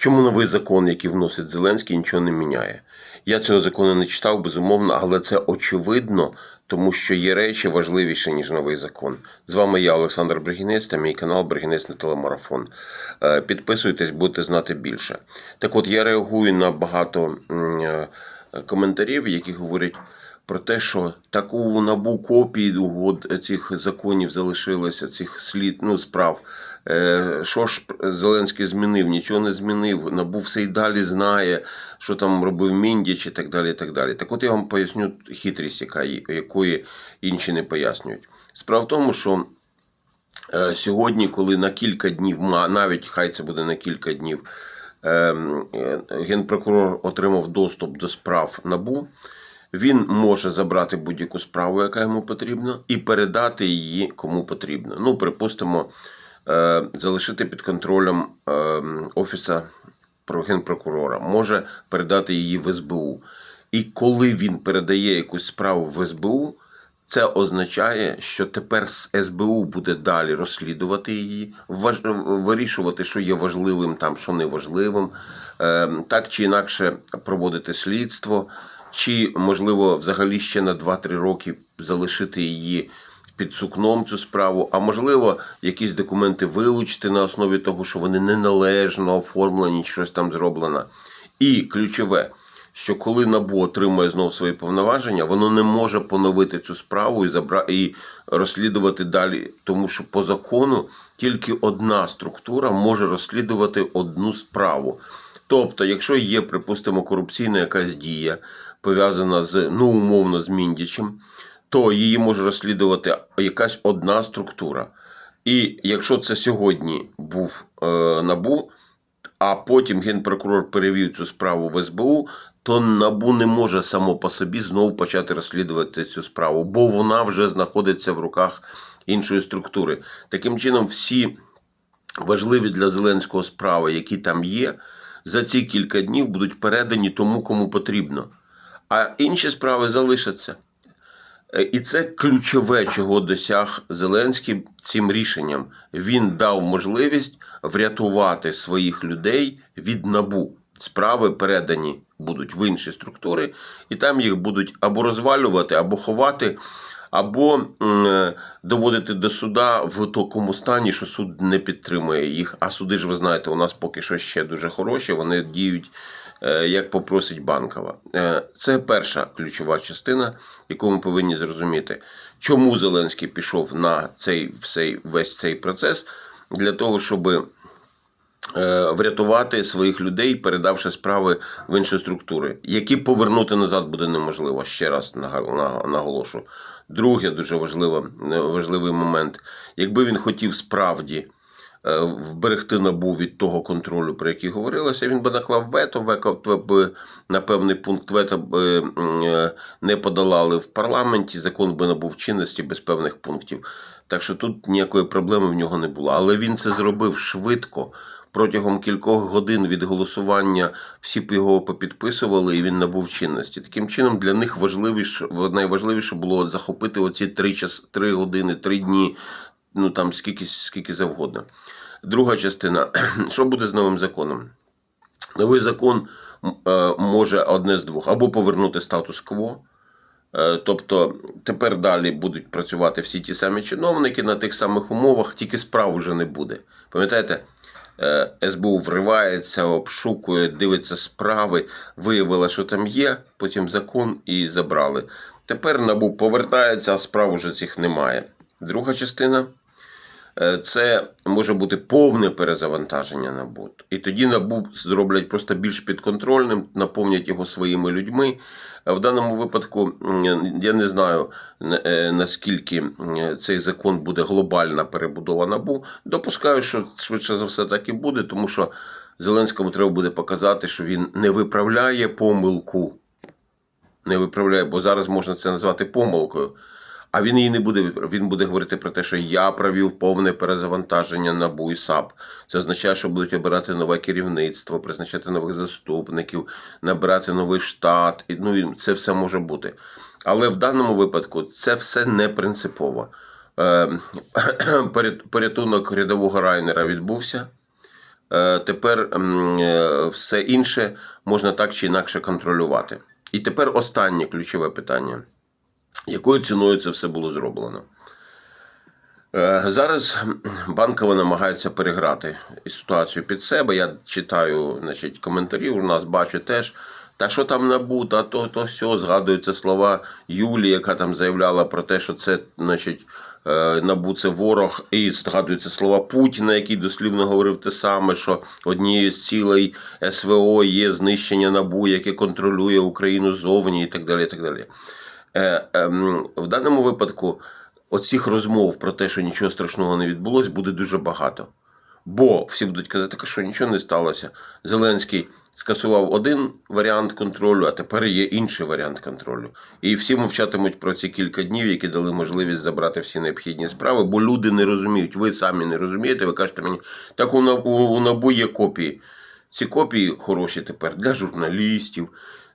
Чому новий закон, який вносить Зеленський, нічого не міняє? Я цього закону не читав, безумовно, але це очевидно, тому що є речі важливіші, ніж новий закон. З вами я, Олександр Бригінець, та мій канал Бригінець на телемарафон. Е, Підписуйтесь, будете знати більше. Так от я реагую на багато е, коментарів, які говорять. Про те, що таку набу копії угод цих законів залишилося, цих слід ну, справ. Е, Що ж Зеленський змінив? Нічого не змінив. Набу все й далі знає, що там робив Міндіч і так далі. Так далі. Так от я вам поясню хитрість, якої інші не пояснюють. Справа в тому, що е, сьогодні, коли на кілька днів, навіть хай це буде на кілька днів, ем, е, генпрокурор отримав доступ до справ НАБУ, він може забрати будь-яку справу, яка йому потрібна, і передати її кому потрібно. Ну, припустимо, е, залишити під контролем е, офіса генпрокурора, може передати її в СБУ. І коли він передає якусь справу в СБУ, це означає, що тепер СБУ буде далі розслідувати її, вирішувати, що є важливим, там, що не важливим, е, так чи інакше проводити слідство, чи, можливо, взагалі ще на 2-3 роки залишити її під сукном цю справу, а можливо, якісь документи вилучити на основі того, що вони неналежно оформлені, щось там зроблено. І ключове, що коли НАБУ отримує знов свої повноваження, воно не може поновити цю справу і забра... і розслідувати далі, тому що по закону тільки одна структура може розслідувати одну справу. Тобто, якщо є, припустимо, корупційна якась дія, пов'язана з ну умовно з Міндічем, то її може розслідувати якась одна структура. І якщо це сьогодні був е, набу, а потім генпрокурор перевів цю справу в СБУ, то НАБУ не може само по собі знову почати розслідувати цю справу, бо вона вже знаходиться в руках іншої структури. Таким чином, всі важливі для Зеленського справи, які там є, за ці кілька днів будуть передані тому, кому потрібно. А інші справи залишаться. Е, І це ключове, чого досяг Зеленський цим рішенням. Він дав можливість врятувати своїх людей від набу. Справи передані будуть в інші структури, і там їх будуть або розвалювати, або ховати, або е, доводити до суда в такому стані, що суд не підтримує їх. А суди ж ви знаєте, у нас поки що ще дуже хороші, вони діють як попросить банкова. Е, Це перша ключова частина, яку ми повинні зрозуміти, чому Зеленський пішов на цей весь цей процес для того, щоб е, врятувати своїх людей, передавши справи в інші структури, які повернути назад буде неможливо. Ще раз наголошу. Друге, дуже важливе, важливий момент. Якби він хотів справді е, вберегти набу від того контролю, про який говорилося, він би наклав вето, вето б на певний пункт вето б е, не подолали в парламенті, закон би набув чинності без певних пунктів. Так що тут ніякої проблеми в нього не було. Але він це зробив швидко. Протягом кількох годин від голосування всі його попідписували, і він набув чинності. Таким чином, для них важливіше, найважливіше було захопити оці три, час, три години, три дні, ну там скільки, скільки завгодно. Друга частина: що буде з новим законом? Новий закон е, може одне з двох: або повернути статус-кво. Е, Тобто тепер далі будуть працювати всі ті самі чиновники на тих самих умовах, тільки справ вже не буде. Пам'ятаєте, е, СБУ вривається, обшукує, дивиться справи, виявила, що там є, потім закон і забрали. Тепер НАБУ повертається, а справ уже цих немає. Друга частина це може бути повне перезавантаження НАБУ. І тоді НАБУ зроблять просто більш підконтрольним, наповнять його своїми людьми. В даному випадку я не знаю е, наскільки цей закон буде глобальна перебудова НАБУ. Допускаю, що швидше за все так і буде, тому що Зеленському треба буде показати, що він не виправляє помилку. Не виправляє, бо зараз можна це назвати помилкою. А він її не буде Він буде говорити про те, що я провів повне перезавантаження НАБУ і САП. Це означає, що будуть обирати нове керівництво, призначати нових заступників, набирати новий штат. І, Ну, і це все може бути. Але в даному випадку це все не принципово. Е, Порятунок рядового Райнера відбувся. е, тепер е, все інше можна так чи інакше контролювати. І тепер останнє ключове питання: якою ціною це все було зроблено? Е, Зараз банкова намагається переграти ситуацію під себе. Я читаю значить, коментарі у нас, бачу теж. Та що там набу, та то, то все, згадуються слова Юлії, яка там заявляла про те, що це, значить, е, набу це ворог, і згадуються слова Путіна, який дослівно говорив те саме, що однією з цілей СВО є знищення набу, яке контролює Україну зовні, і так далі. І так далі. Е, ем, в даному випадку оцих розмов про те, що нічого страшного не відбулось, буде дуже багато. Бо всі будуть казати, «Так, що нічого не сталося. Зеленський скасував один варіант контролю, а тепер є інший варіант контролю. І всі мовчатимуть про ці кілька днів, які дали можливість забрати всі необхідні справи, бо люди не розуміють. Ви самі не розумієте, ви кажете мені, так у НАБУ є копії. Ці копії хороші тепер для журналістів,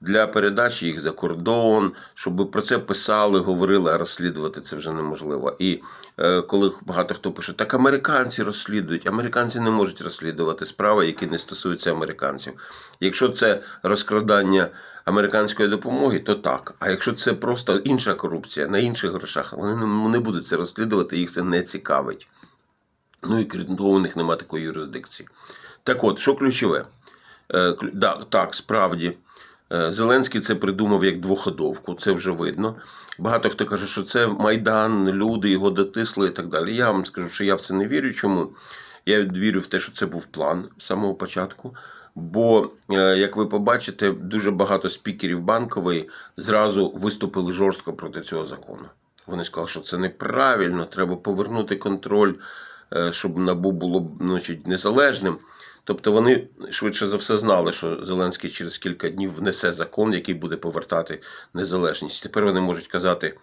для передачі їх за кордон, щоб про це писали, говорили, а розслідувати це вже неможливо. І е, коли багато хто пише, так американці розслідують, американці не можуть розслідувати справи, які не стосуються американців. Якщо це розкрадання американської допомоги, то так. А якщо це просто інша корупція на інших грошах, вони не- будуть це розслідувати, їх це не цікавить. Ну і крім того, у них немає такої юрисдикції. Так от, що ключове? Е, да, так, справді. Е, Зеленський це придумав як двоходовку, це вже видно. Багато хто каже, що це Майдан, люди його дотисли і так далі. Я вам скажу, що я в це не вірю. Чому? Я вірю в те, що це був план з самого початку. Бо, е, як ви побачите, дуже багато спікерів банкової зразу виступили жорстко проти цього закону. Вони сказали, що це неправильно, треба повернути контроль, е, щоб НАБУ було значить, незалежним. Тобто вони швидше за все знали, що Зеленський через кілька днів внесе закон, який буде повертати незалежність. Тепер вони можуть казати,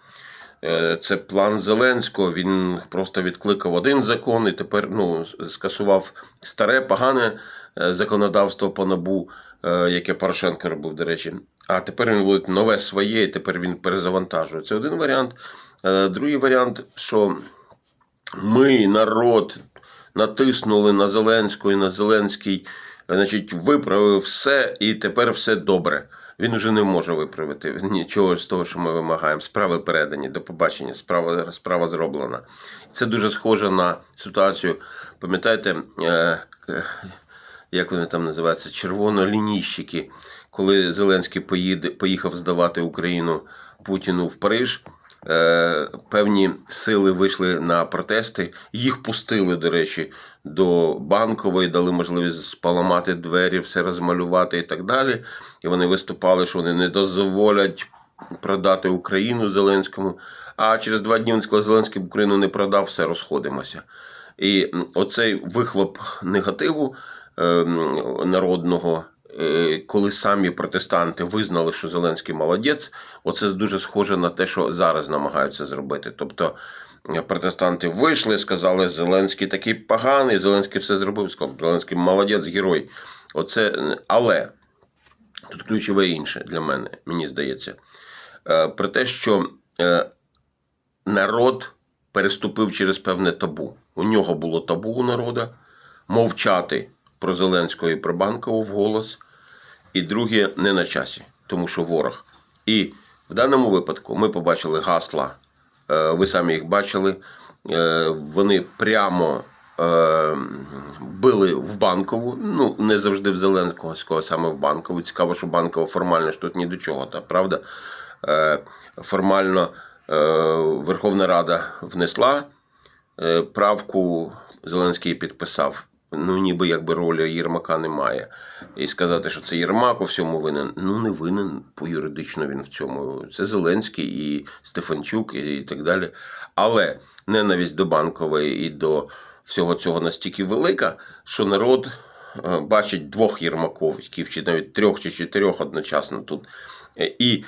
е, це план Зеленського. Він просто відкликав один закон і тепер ну, скасував старе, погане е, законодавство по набу, е, яке Порошенко робив, до речі. А тепер він вводить нове своє, і тепер він перезавантажує. Це один варіант. Другий варіант, що ми, народ, натиснули на Зеленського і на Зеленський, значить, виправив все, і тепер все добре. Він уже не може виправити нічого з того, що ми вимагаємо. Справи передані, до побачення, справа, справа зроблена. Це дуже схоже на ситуацію. Пам'ятаєте, е, як вони там називаються, червонолінійщики, коли Зеленський поїде, поїхав здавати Україну Путіну в Париж. Е, певні сили вийшли на протести. Їх пустили, до речі, до банкової, дали можливість поламати двері, все розмалювати і так далі. І вони виступали, що вони не дозволять продати Україну Зеленському. А через два дні він сказав, Зеленський Україну не продав, все розходимося. І оцей вихлоп негативу е, народного, коли самі протестанти визнали, що Зеленський молодець, оце дуже схоже на те, що зараз намагаються зробити. Тобто е, протестанти вийшли, сказали, Зеленський такий поганий, Зеленський все зробив, сказав, Зеленський молодець, герой. Оце, е, але тут ключове інше для мене, мені здається, Е, про те, що е, народ переступив через певне табу. У нього було табу у народа мовчати про Зеленського і про Банкову вголос. І друге, не на часі, тому що ворог. І в даному випадку ми побачили гасла, е, ви самі їх бачили. Е, Вони прямо е, били в банкову. Ну, не завжди в Зеленського, саме в банкову. Цікаво, що банкова формально ж тут ні до чого, та правда? Формально Верховна Рада внесла правку, Зеленський підписав. Ну, ніби якби ролі Єрмака немає. І сказати, що це Єрмак у всьому винен. Ну, не винен по юридично він в цьому. Це Зеленський і Стефанчук і так далі. Але ненависть до банкової і до всього цього настільки велика, що народ е, бачить двох Єрмаковськів, чи навіть трьох чи чотирьох одночасно тут. Е, І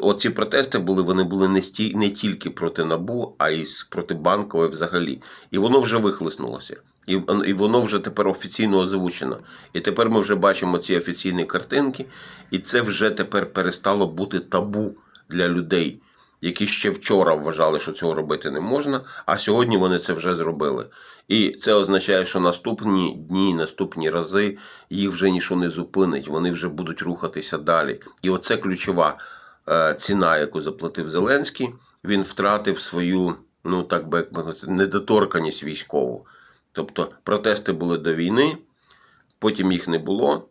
оці протести були, вони були не, сті, не тільки проти НАБУ, а й проти банкової взагалі. І воно вже вихлеснулося. І, і воно вже тепер офіційно озвучено. І тепер ми вже бачимо ці офіційні картинки, і це вже тепер перестало бути табу для людей. які ще вчора вважали, що цього робити не можна, а сьогодні вони це вже зробили. І це означає, що наступні дні, наступні рази їх вже нічого не зупинить, вони вже будуть рухатися далі. І оце ключова ціна, яку заплатив Зеленський. Він втратив свою, ну так би недоторканість військову. Тобто протести були до війни, потім їх не було,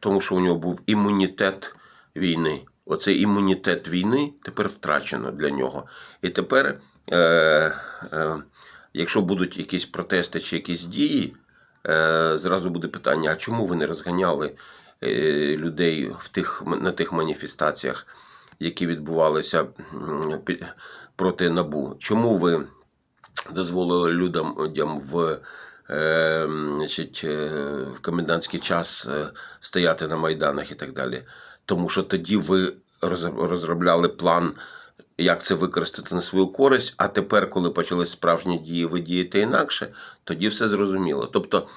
тому що у нього був імунітет війни. Оцей імунітет війни тепер втрачено для нього. І тепер, е, е, якщо будуть якісь протести чи якісь дії, е, зразу буде питання: а чому ви не розганяли е, людей в тих, на тих маніфестаціях, які відбувалися проти НАБУ? Чому ви дозволили людям в, е, значить, е, в комендантський час е, стояти на майданах і так далі. Тому що тоді ви розробляли план, як це використати на свою користь, а тепер, коли почались справжні дії, ви дієте інакше, тоді все зрозуміло. Тобто,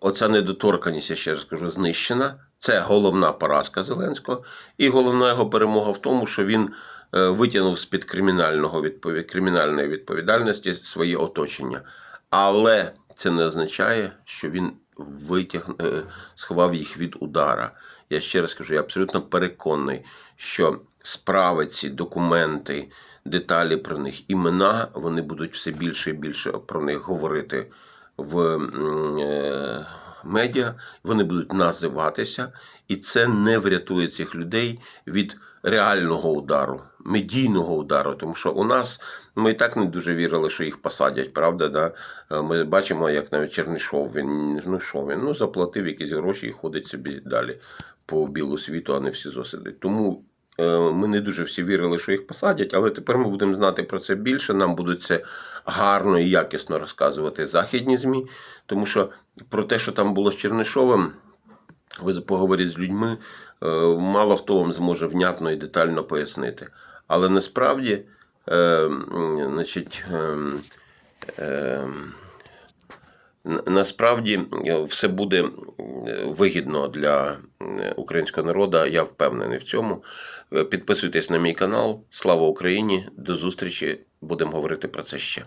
оця недоторканість, я ще раз кажу, знищена. Це головна поразка Зеленського, і головна його перемога в тому, що він е, витягнув з-під кримінального відпові... кримінальної відповідальності своє оточення. Але це не означає, що він витяг... е, сховав їх від удара. Я ще раз кажу, я абсолютно переконаний, що справи ці, документи, деталі про них, імена, вони будуть все більше і більше про них говорити в е, медіа, вони будуть називатися, і це не врятує цих людей від реального удару, медійного удару. Тому що у нас ми і так не дуже вірили, що їх посадять, правда? Да? Е, Ми бачимо, як навіть Чернишов, він ну що він ну заплатив якісь гроші і ходить собі далі по білу світу, а не в СІЗО сидить. Тому е, ми не дуже всі вірили, що їх посадять, але тепер ми будемо знати про це більше. Нам будуть це гарно і якісно розказувати західні ЗМІ, тому що про те, що там було з Чернишовим, ви поговоріть з людьми, е, мало хто вам зможе внятно і детально пояснити. Але насправді, е, значить, е, е, Н- Насправді все буде вигідно для українського народу, я впевнений в цьому. Е, Підписуйтесь на мій канал. Слава Україні! До зустрічі! Будемо говорити про це ще.